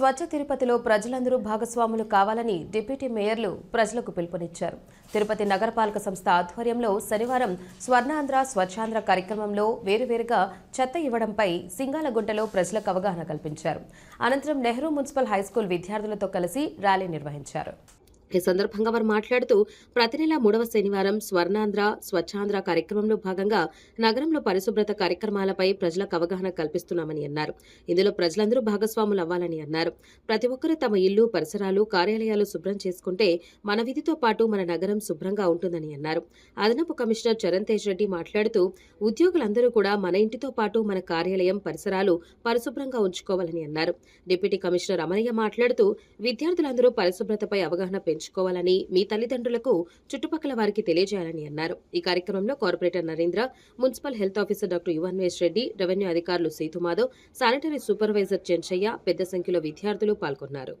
స్వచ్ఛ తిరుపతిలో ప్రజలందరూ భాగస్వాములు కావాలని డిప్యూటీ మేయర్లు ప్రజలకు పిలుపునిచ్చారు. తిరుపతి నగరపాలక సంస్థ ఆధ్వర్యంలో శనివారం స్వర్ణాంధ్ర స్వచ్ఛాంధ్ర కార్యక్రమంలో వేరువేరుగా చెత్త ఇవ్వడంపై సింగాలగుంటలో ప్రజలకు అవగాహన కల్పించారు. అనంతరం నెహ్రూ మున్సిపల్ హైస్కూల్ విద్యార్థులతో కలిసి ర్యాలీ నిర్వహించారు. ఈ సందర్భంగా వారు మాట్లాడుతూ ప్రతి నెల మూడవ శనివారం స్వర్ణాంధ్ర స్వచ్ఛాంధ్ర కార్యక్రమంలో భాగంగా నగరంలో పరిశుభ్రత కార్యక్రమాలపై ప్రజలకు అవగాహన కల్పిస్తున్నామని అన్నారు. ఇందులో ప్రజలందరూ భాగస్వాములు అవ్వాలని అన్నారు. ప్రతి ఒక్కరూ తమ ఇల్లు పరిసరాలు కార్యాలయాలు శుభ్రం చేసుకుంటే మన విధితో పాటు మన నగరం శుభ్రంగా ఉంటుందని అన్నారు. అదనపు కమిషనర్ చరణ్ తేజ్ రెడ్డి మాట్లాడుతూ ఉద్యోగులందరూ కూడా మన ఇంటితో పాటు మన కార్యాలయం పరిసరాలు పరిశుభ్రంగా ఉంచుకోవాలని అన్నారు. డిప్యూటీ కమిషనర్ అమరయ్య మాట్లాడుతూ విద్యార్థులందరూ పరిశుభ్రతపై అవగాహన పెంచుకోవాలని మీ తల్లిదండ్రులకు చుట్టుపక్కల వారికి తెలియజేయాలని అన్నారు. ఈ కార్యక్రమంలో corporator Narendra municipal health officer doctor Yuvanvesh Reddy revenue అధికారులు సీతుమాధవ్ శానిటరీ సూపర్వైజర్ చెంచయ్య పెద్ద సంఖ్యలో విద్యార్థులు పాల్గొన్నారు.